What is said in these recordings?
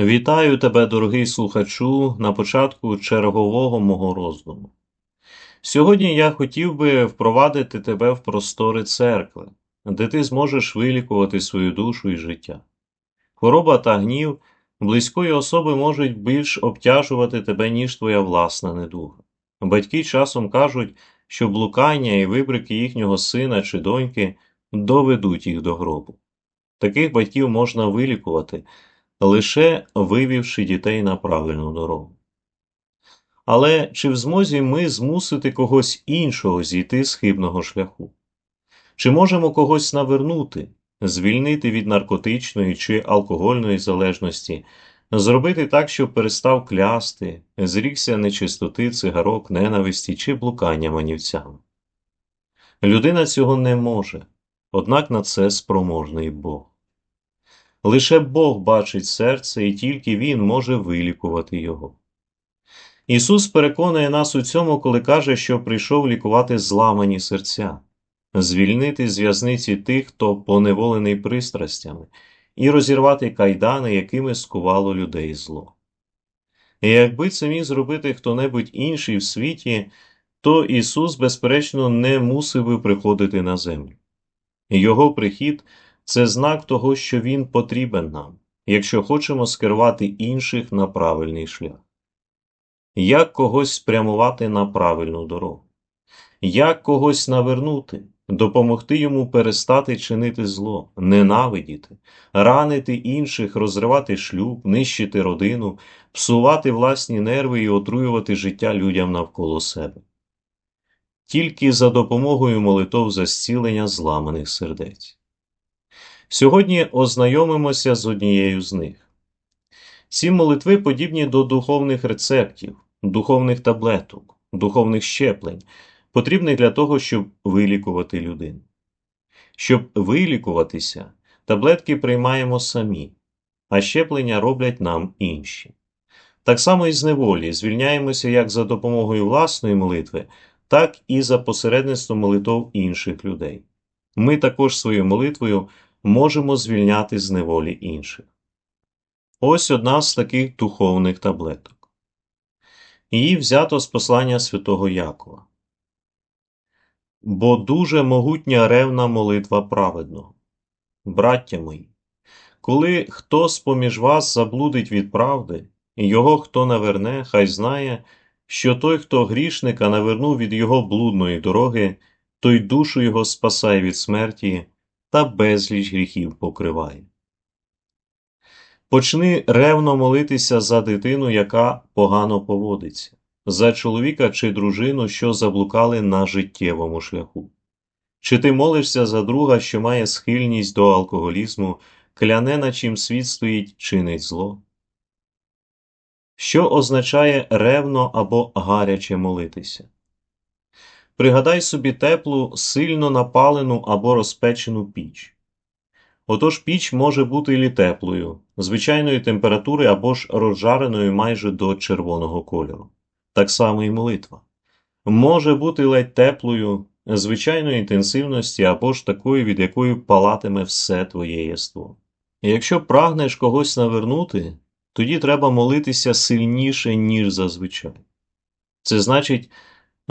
Вітаю тебе, дорогий слухачу, на початку чергового мого роздуму. Сьогодні я хотів би впровадити тебе в простори церкви, де ти зможеш вилікувати свою душу і життя. Хвороба та гнів близької особи можуть більш обтяжувати тебе, ніж твоя власна недуга. Батьки часом кажуть, що блукання і вибрики їхнього сина чи доньки доведуть їх до гробу. Таких батьків можна вилікувати лише вивівши дітей на правильну дорогу. Але чи в змозі ми змусити когось іншого зійти з хибного шляху? Чи можемо когось навернути, звільнити від наркотичної чи алкогольної залежності, зробити так, щоб перестав клясти, зрікся нечистоти, цигарок, ненависті чи блукання манівцями? Людина цього не може, однак на це спроможний Бог. Лише Бог бачить серце, і тільки Він може вилікувати його. Ісус переконує нас у цьому, коли каже, що прийшов лікувати зламані серця, звільнити з в'язниці тих, хто поневолений пристрастями, і розірвати кайдани, якими скувало людей зло. І якби це міг зробити хто-небудь інший в світі, то Ісус, безперечно, не мусив би приходити на землю. Його прихід це знак того, що Він потрібен нам, якщо хочемо скерувати інших на правильний шлях. Як когось спрямувати на правильну дорогу? Як когось навернути, допомогти йому перестати чинити зло, ненавидіти, ранити інших, розривати шлюб, нищити родину, псувати власні нерви і отруювати життя людям навколо себе? Тільки за допомогою молитов за зцілення зламаних сердець. Сьогодні ознайомимося з однією з них. Ці молитви подібні до духовних рецептів, духовних таблеток, духовних щеплень, потрібних для того, щоб вилікувати людину. Щоб вилікуватися, таблетки приймаємо самі, а щеплення роблять нам інші. Так само і з неволі звільняємося як за допомогою власної молитви, так і за посередництвом молитов інших людей. Ми також своєю молитвою можемо звільняти з неволі інших. Ось одна з таких духовних таблеток. Її взято з послання святого Якова. Бо дуже могутня ревна молитва праведного. Браття мої, коли хто з поміж вас заблудить від правди, його хто наверне, хай знає, що той, хто грішника навернув від його блудної дороги, той душу його спасає від смерті та безліч гріхів покриває. Почни ревно молитися за дитину, яка погано поводиться, за чоловіка чи дружину, що заблукали на життєвому шляху. Чи ти молишся за друга, що має схильність до алкоголізму, кляне, на чим світ стоїть, чинить зло? Що означає ревно або гаряче молитися? Пригадай собі теплу, сильно напалену або розпечену піч. Отож піч може бути і теплою, звичайної температури або ж розжареною майже до червоного кольору. Так само і молитва. Може бути ледь теплою, звичайної інтенсивності або ж такою, від якої палатиме все твоє єство. Якщо прагнеш когось навернути, тоді треба молитися сильніше, ніж зазвичай. Це значить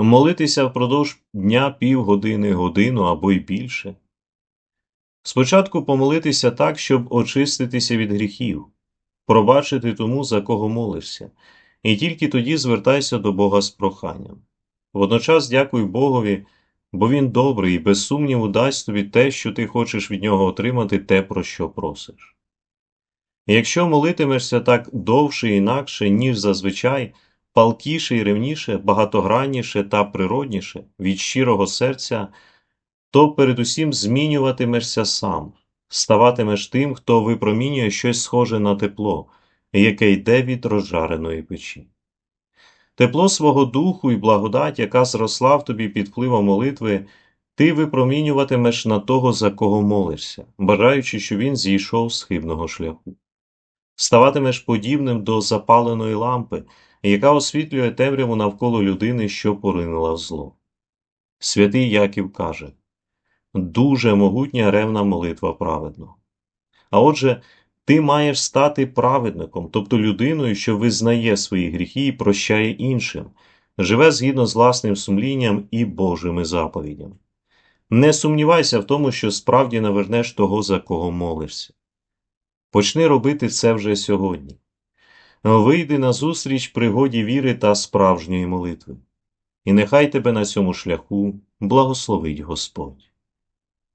молитися впродовж дня півгодини, годину або й більше. Спочатку помолитися так, щоб очиститися від гріхів, пробачити тому, за кого молишся, і тільки тоді звертайся до Бога з проханням. Водночас дякуй Богові, бо Він добрий і без сумніву дасть тобі те, що ти хочеш від нього отримати, те, про що просиш. Якщо молитимешся так довше і інакше, ніж зазвичай, палкіше і ревніше, багатогранніше та природніше від щирого серця, то передусім змінюватимешся сам, ставатимеш тим, хто випромінює щось схоже на тепло, яке йде від розжареної печі. Тепло свого духу і благодать, яка зросла в тобі під впливом молитви, ти випромінюватимеш на того, за кого молишся, бажаючи, що він зійшов з хибного шляху. Ставатимеш подібним до запаленої лампи, яка освітлює темряву навколо людини, що поринула в зло. Святий Яків каже дуже могутня ревна молитва праведного. А отже, Ти маєш стати праведником, тобто людиною, що визнає свої гріхи і прощає іншим, живе згідно з власним сумлінням і Божими заповідями. Не сумнівайся в тому, що справді навернеш того, за кого молишся. Почни робити це вже сьогодні. Вийди на зустріч пригоді віри та справжньої молитви. І нехай тебе на цьому шляху благословить Господь.